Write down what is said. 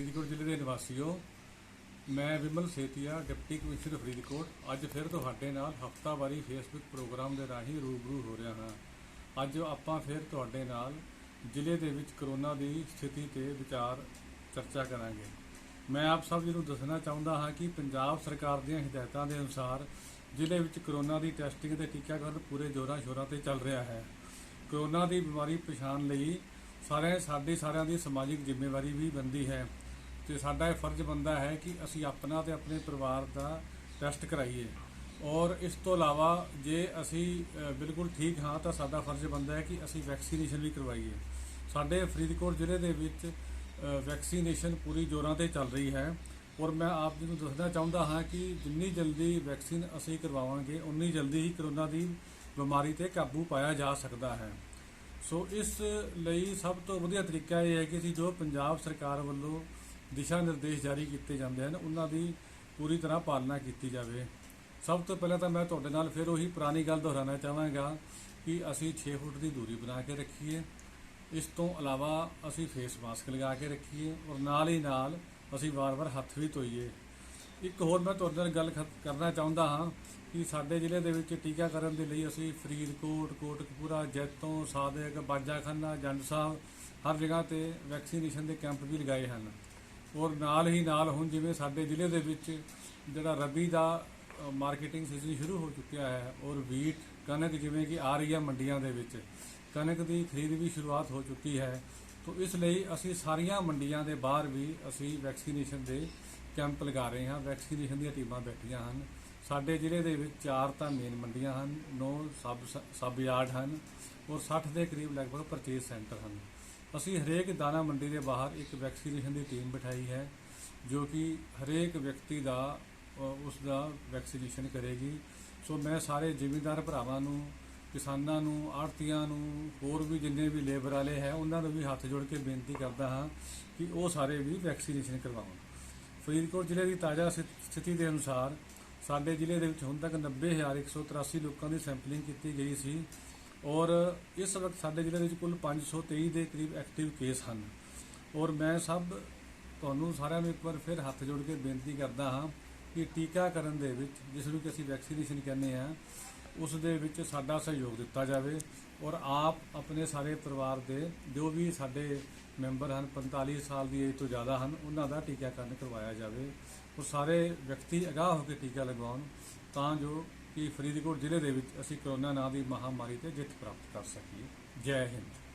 ਫਰੀਦਕੋਟ ਜ਼ਿਲ੍ਹੇ ਦੇ ਨਿਵਾਸੀਓ, ਮੈਂ ਵਿਮਲ ਸੇਤੀਆ, ਡਿਪਟੀ ਕਮਿਸ਼ਨਰ ਫਰੀਦਕੋਟ। ਅੱਜ ਫਿਰ ਤੁਹਾਡੇ ਨਾਲ ਹਫਤਾਵਾਰੀ ਫੇਸਬੁੱਕ ਪ੍ਰੋਗਰਾਮ ਦੇ ਰਾਹੀਂ ਰੂਬਰੂ ਹੋ ਰਿਹਾ ਹਾਂ। ਅੱਜ ਆਪਾਂ ਫਿਰ ਤੁਹਾਡੇ ਨਾਲ ਜ਼ਿਲ੍ਹੇ ਦੇ ਵਿੱਚ ਕਰੋਨਾ ਦੀ ਸਥਿਤੀ ਤੇ ਵਿਚਾਰ ਚਰਚਾ ਕਰਾਂਗੇ। ਮੈਂ ਆਪ ਸਭ ਜੀ ਨੂੰ ਦੱਸਣਾ ਚਾਹੁੰਦਾ ਹਾਂ ਕਿ ਪੰਜਾਬ ਸਰਕਾਰ ਦੀਆਂ ਹਦਾਇਤਾਂ ਦੇ ਅਨੁਸਾਰ ਜ਼ਿਲ੍ਹੇ ਵਿੱਚ ਕਰੋਨਾ ਦੀ ਟੈਸਟਿੰਗ ਤੇ ਟੀਕਾਕਰਨ ਪੂਰੇ ਜ਼ੋਰਾਂ ਸ਼ੋਰਾਂ ਤੇ ਚੱਲ ਰਿਹਾ ਹੈ। ਕਰੋਨਾ ਦੀ ਬਿਮਾਰੀ ਪਛਾਣ ਲਈ ਸਾਰੇ ਸਾਡੀ ਸਾਰਿਆਂ ਦੀ ਸਮਾਜਿਕ ਜ਼ਿੰਮੇਵਾਰੀ ਵੀ ਬਣਦੀ ਹੈ। ਤੇ ਸਾਡਾ ਇਹ ਫਰਜ਼ ਬਣਦਾ ਹੈ ਕਿ ਅਸੀਂ ਆਪਣਾ ਤੇ ਆਪਣੇ ਪਰਿਵਾਰ ਦਾ ਟੈਸਟ ਕਰਾਈਏ। ਔਰ ਇਸ ਤੋਂ ਇਲਾਵਾ ਜੇ ਅਸੀਂ ਬਿਲਕੁਲ ਠੀਕ ਹਾਂ ਤਾਂ ਸਾਡਾ ਫਰਜ਼ ਬਣਦਾ ਹੈ ਕਿ ਅਸੀਂ ਵੈਕਸੀਨੇਸ਼ਨ ਵੀ ਕਰਵਾਈਏ। ਸਾਡੇ ਫਰੀਦਕੋਟ ਜ਼ਿਲ੍ਹੇ ਦੇ ਵਿੱਚ ਵੈਕਸੀਨੇਸ਼ਨ ਪੂਰੀ ਜ਼ੋਰਾਂ ਤੇ ਚੱਲ ਰਹੀ ਹੈ। ਔਰ ਮੈਂ ਆਪ ਜੀ ਨੂੰ ਦੱਸਣਾ ਚਾਹੁੰਦਾ ਹਾਂ ਕਿ ਜਿੰਨੀ ਜਲਦੀ ਵੈਕਸੀਨ ਅਸੀਂ ਕਰਵਾਵਾਂਗੇ ਉਨੀ ਜਲਦੀ ਹੀ ਕਰੋਨਾ ਦੀ ਬਿਮਾਰੀ ਤੇ ਕਾਬੂ ਪਾਇਆ ਜਾ ਸਕਦਾ ਹੈ। ਸੋ ਇਸ ਲਈ ਸਭ ਤੋਂ ਵਧੀਆ ਤਰੀਕਾ ਇਹ ਹੈ ਕਿ ਅਸੀਂ ਜੋ ਪੰਜਾਬ ਸਰਕਾਰ ਵੱਲੋਂ ਦਿਸ਼ਾ ਨਿਰਦੇਸ਼ ਜਾਰੀ ਕੀਤੇ ਜਾਂਦੇ ਹਨ, ਉਹਨਾਂ ਦੀ ਪੂਰੀ ਤਰ੍ਹਾਂ ਪਾਲਣਾ ਕੀਤੀ ਜਾਵੇ। ਸਭ ਤੋਂ ਪਹਿਲਾਂ ਤਾਂ ਮੈਂ ਤੁਹਾਡੇ ਨਾਲ ਫਿਰ ਉਹੀ ਪੁਰਾਣੀ ਗੱਲ ਦੁਹਰਾਉਣਾ ਚਾਹਾਂਗਾ ਕਿ ਅਸੀਂ 6 ਫੁੱਟ ਦੀ ਦੂਰੀ ਬਣਾ ਕੇ ਰੱਖੀਏ। ਇਸ ਤੋਂ ਇਲਾਵਾ ਅਸੀਂ ਫੇਸ ਮਾਸਕ ਲਗਾ ਕੇ ਰੱਖੀਏ ਔਰ ਨਾਲ ਹੀ ਨਾਲ ਅਸੀਂ ਵਾਰ-ਵਾਰ ਹੱਥ ਵੀ ਧੋਈਏ। ਇੱਕ ਹੋਰ ਮੈਂ ਤੁਹਾਡੇ ਨਾਲ ਗੱਲ ਖ- ਕਰਨਾ ਚਾਹੁੰਦਾ ਹਾਂ ਕਿ ਸਾਡੇ ਜ਼ਿਲ੍ਹੇ ਦੇ ਵਿੱਚ ਟੀਕਾਕਰਨ ਦੇ ਲਈ ਅਸੀਂ ਫਰੀਦਕੋਟ, ਕੋਟਕਪੂਰਾ, ਜੈਤੋਂ, ਸਾਦਿਕ, ਬਾਜਾਖਾਨਾ, ਜੰਡ ਸਾਹਿਬ ਹਰ ਜਗ੍ਹਾ ਤੇ ਵੈਕਸੀਨੇਸ਼ਨ ਦੇ ਕੈਂਪ ਵੀ ਲਗਾਏ ਹਨ। ਔਰ ਨਾਲ ਹੀ ਨਾਲ ਹੁਣ ਜਿਵੇਂ ਸਾਡੇ ਜ਼ਿਲ੍ਹੇ ਦੇ ਵਿੱਚ ਜਿਹੜਾ ਰਬੀ ਦਾ ਮਾਰਕੀਟਿੰਗ ਸੀਜ਼ਨ ਸ਼ੁਰੂ ਹੋ ਚੁੱਕਿਆ ਹੈ ਔਰ ਵੀਟ ਕਣਕ ਜਿਵੇਂ ਕਿ ਆ ਰਹੀ ਹੈ ਮੰਡੀਆਂ ਦੇ ਵਿੱਚ, ਕਣਕ ਦੀ ਖਰੀਦ ਵੀ ਸ਼ੁਰੂਆਤ ਹੋ ਚੁੱਕੀ ਹੈ। ਤੋਂ ਇਸ ਲਈ ਅਸੀਂ ਸਾਰੀਆਂ ਮੰਡੀਆਂ ਦੇ ਬਾਹਰ ਵੀ ਅਸੀਂ ਵੈਕਸੀਨੇਸ਼ਨ ਦੇ ਕੈਂਪ ਲਗਾ ਰਹੇ ਹਾਂ। ਵੈਕਸੀਨੇਸ਼ਨ ਦੀਆਂ ਟੀਮਾਂ ਬੈਠੀਆਂ ਹਨ। ਸਾਡੇ ਜ਼ਿਲ੍ਹੇ ਦੇ ਵਿੱਚ ਚਾਰ ਤਾਂ ਮੇਨ ਮੰਡੀਆਂ ਹਨ 9 ਸਬ ਸਬ ਯਾਰਡ ਹਨ ਔਰ 60 ਦੇ ਕਰੀਬ ਲਗਭਗ ਪਰਚੇਸ ਸੈਂਟਰ ਹਨ। ਅਸੀਂ ਹਰੇਕ ਦਾਣਾ ਮੰਡੀ ਦੇ ਬਾਹਰ ਇੱਕ ਵੈਕਸੀਨੇਸ਼ਨ ਦੀ ਟੀਮ ਬਿਠਾਈ ਹੈ ਜੋ ਕਿ ਹਰੇਕ ਵਿਅਕਤੀ ਦਾ ਅ, ਉਸ ਦਾ ਵੈਕਸੀਨੇਸ਼ਨ ਕਰੇਗੀ। ਸੋ ਮੈਂ ਸਾਰੇ ਜ਼ਿਮੀਂਦਾਰ ਭਰਾਵਾਂ ਨੂੰ ਕਿਸਾਨਾਂ ਨੂੰ ਆੜਤੀਆਂ ਨੂੰ ਹੋਰ ਵੀ ਜਿੰਨੇ ਵੀ ਲੇਬਰ ਵਾਲੇ ਹੈ ਉਹਨਾਂ ਨੂੰ ਵੀ ਹੱਥ ਜੋੜ ਕੇ ਬੇਨਤੀ ਕਰਦਾ ਹਾਂ ਕਿ ਉਹ ਸਾਰੇ ਵੀ ਵੈਕਸੀਨੇਸ਼ਨ ਕਰਵਾਉਣ। ਫਰੀਦਕੋਟ ਜ਼ਿਲ੍ਹੇ ਦੀ ਤਾਜ਼ਾ ਸਥਿ- ਸਥਿਤੀ ਦੇ ਅਨੁਸਾਰ ਸਾਡੇ ਜ਼ਿਲ੍ਹੇ ਦੇ ਵਿੱਚ ਹੁਣ ਤੱਕ 90183 ਲੋਕਾਂ ਦੀ ਸੈਂਪਲਿੰਗ ਕੀਤੀ ਗਈ ਸੀ। ਔਰ ਇਸ ਵਕਤ ਸਾਡੇ ਜ਼ਿਲ੍ਹੇ ਵਿੱਚ ਕੁੱਲ 523 ਦੇ ਕਰੀਬ ਐਕਟਿਵ ਕੇਸ ਹਨ। ਔਰ ਮੈਂ ਸਭ ਤੁਹਾਨੂੰ ਸਾਰਿਆਂ ਨੂੰ ਇੱਕ ਵਾਰ ਫਿਰ ਹੱਥ ਜੋੜ ਕੇ ਬੇਨਤੀ ਕਰਦਾ ਹਾਂ ਕਿ ਟੀਕਾਕਰਨ ਦੇ ਵਿੱਚ, ਜਿਸ ਨੂੰ ਕਿ ਅਸੀਂ ਵੈਕਸੀਨੇਸ਼ਨ ਕਹਿੰਦੇ ਆ ਉਸ ਦੇ ਵਿੱਚ ਸਾਡਾ ਸਹਿਯੋਗ ਦਿੱਤਾ ਜਾਵੇ ਔਰ ਆਪ ਆਪਣੇ ਸਾਰੇ ਪਰਿਵਾਰ ਦੇ ਜੋ ਵੀ ਸਾਡੇ ਮੈਂਬਰ ਹਨ 45 ਸਾਲ ਦੀ ਏਜ ਤੋਂ ਜ਼ਿਆਦਾ ਹਨ, ਉਹਨਾਂ ਦਾ ਟੀਕਾਕਰਨ ਕਰਵਾਇਆ ਜਾਵੇ। ਉਹ ਸਾਰੇ ਵਿਅਕਤੀ ਅਗਾਹ ਹੋ ਕੇ ਟੀਕਾ ਲਗਵਾਉਣ ਤਾਂ ਜੋ ਕਿ ਫਰੀਦਕੋਟ ਜ਼ਿਲ੍ਹੇ ਦੇ ਵਿੱਚ ਅਸੀਂ ਕਰੋਨਾ ਨਾਂ ਦੀ ਮਹਾਮਾਰੀ ਤੇ ਜਿੱਤ ਪ੍ਰਾਪਤ ਕਰ ਸਕੀਏ। ਜੈ ਹਿੰਦ।